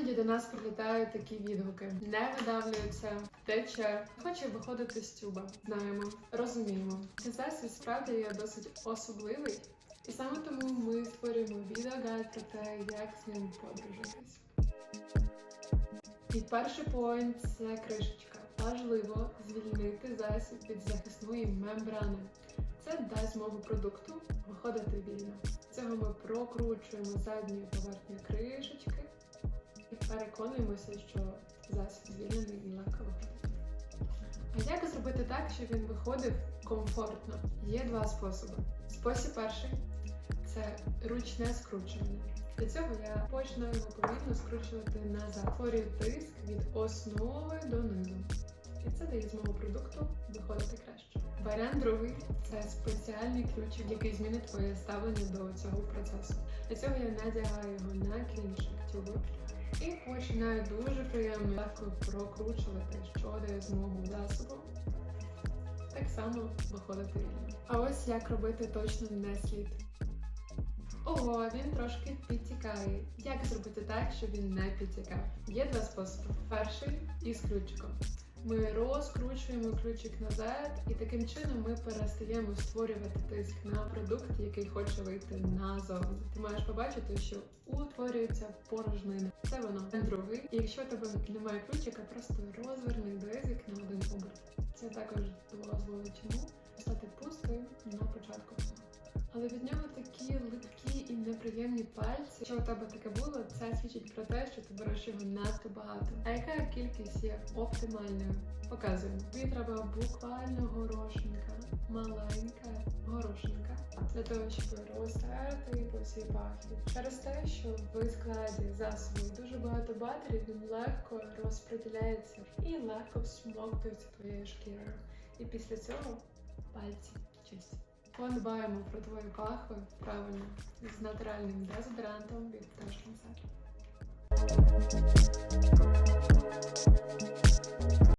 Іноді до нас прилітають такі відгуки: не видавлюється, тече, хоче виходити з тюба. Знаємо, розуміємо. Засіб справді є досить особливий, і саме тому ми створюємо відеогайд про те, як з ним подружитись. І перший поінт це кришечка. Важливо звільнити засіб від захисної мембрани. Це дасть змогу продукту виходити вільно. Цього ми прокручуємо задньою поверхню кришечки переконуємося, що засіб звільнений і легко. А як зробити так, щоб він виходив комфортно? Є два способи. Спосіб перший це ручне скручування. Для цього я починаю повільно скручувати назад. Створюю тиск від основи до низу. І це дає змогу продукту виходити краще. Варіант другий це спеціальний ключик, який змінить твоє ставлення до цього процесу. Для цього я надягаю його на кінчик тюби і починаю дуже приємно легко прокручувати, що дає змогу засобу. Так само виходити вільно. А ось як робити точно не слід. Ого, він трошки підтікає. Як зробити так, щоб він не підтікав? Є два способи. Перший із ключиком. Ми розкручуємо ключик назад, і таким чином ми перестаємо створювати тиск на продукт, який хоче вийти назовні. Ти маєш побачити, що утворюється порожнина. Це воно. Другий. І якщо тебе немає ключика, просто розверни дезик на один оберт. Це також дозволить йому стати пустою на початку. Але від нього такі липкі і неприємні пальці. Якщо у тебе таке було, це свідчить про те, що ти береш його надто багато. А яка кількість є оптимальною? Показуємо. Тобі треба буквально горошинка, маленька горошинка для того, щоб розтерти по всій пахві. Через те, що в складі засобу дуже багато батарів, він легко розподіляється і легко всмоктується твоєю шкірою. І після цього пальці чисті. Подбаємо про твою пахву правильно з натуральним дезодорантом від Ташкінса.